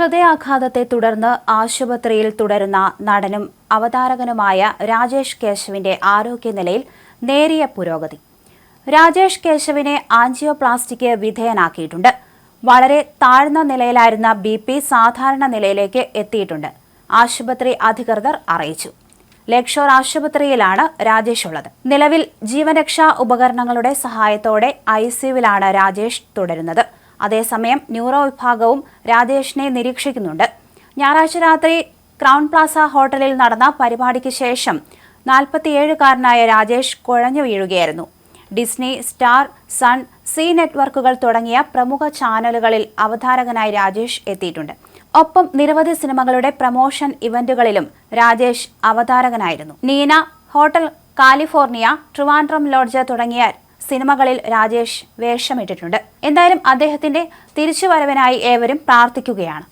ഹൃദയാഘാതത്തെ തുടർന്ന് ആശുപത്രിയിൽ തുടരുന്ന നടനും അവതാരകനുമായ രാജേഷ് കേശവിന്റെ ആരോഗ്യനിലയിൽ നേരിയ പുരോഗതി. രാജേഷ് കേശവിനെ ആൻജിയോപ്ലാസ്റ്റിക്ക് വിധേയനാക്കിയിട്ടുണ്ട്. വളരെ താഴ്ന്ന നിലയിലായിരുന്ന ബി പി സാധാരണ നിലയിലേക്ക് എത്തിയിട്ടുണ്ട് ആശുപത്രി അധികൃതർ അറിയിച്ചു. ലക്ഷോർ ആശുപത്രിയിലാണ് രാജേഷ് ഉള്ളത്. നിലവിൽ ജീവരക്ഷാ ഉപകരണങ്ങളുടെ സഹായത്തോടെ ഐ സിയുവിലാണ് രാജേഷ് തുടരുന്നത്. അതേസമയം ന്യൂറോ വിഭാഗവും രാജേഷിനെ നിരീക്ഷിക്കുന്നുണ്ട്. ഞായറാഴ്ച രാത്രി ക്രൗൺ പ്ലാസ ഹോട്ടലിൽ നടന്ന പരിപാടിക്ക് ശേഷം നാൽപ്പത്തിയേഴുകാരനായ രാജേഷ് കുഴഞ്ഞു വീഴുകയായിരുന്നു. ഡിസ്നി സ്റ്റാർ സൺ സി നെറ്റ്വർക്കുകൾ തുടങ്ങിയ പ്രമുഖ ചാനലുകളിൽ അവതാരകനായി രാജേഷ് എത്തിയിട്ടുണ്ട്. ഒപ്പം നിരവധി സിനിമകളുടെ പ്രമോഷൻ ഇവന്റുകളിലും Rajesh അവതാരകനായിരുന്നു. Neena hotel California Trivandrum lodge തുടങ്ങിയ സിനിമകളിൽ രാജേഷ് വേഷമിട്ടിട്ടുണ്ട്. എന്തായാലും അദ്ദേഹത്തിന്റെ തിരിച്ചുവരവിനായി ഏവരും പ്രാർത്ഥിക്കുകയാണ്.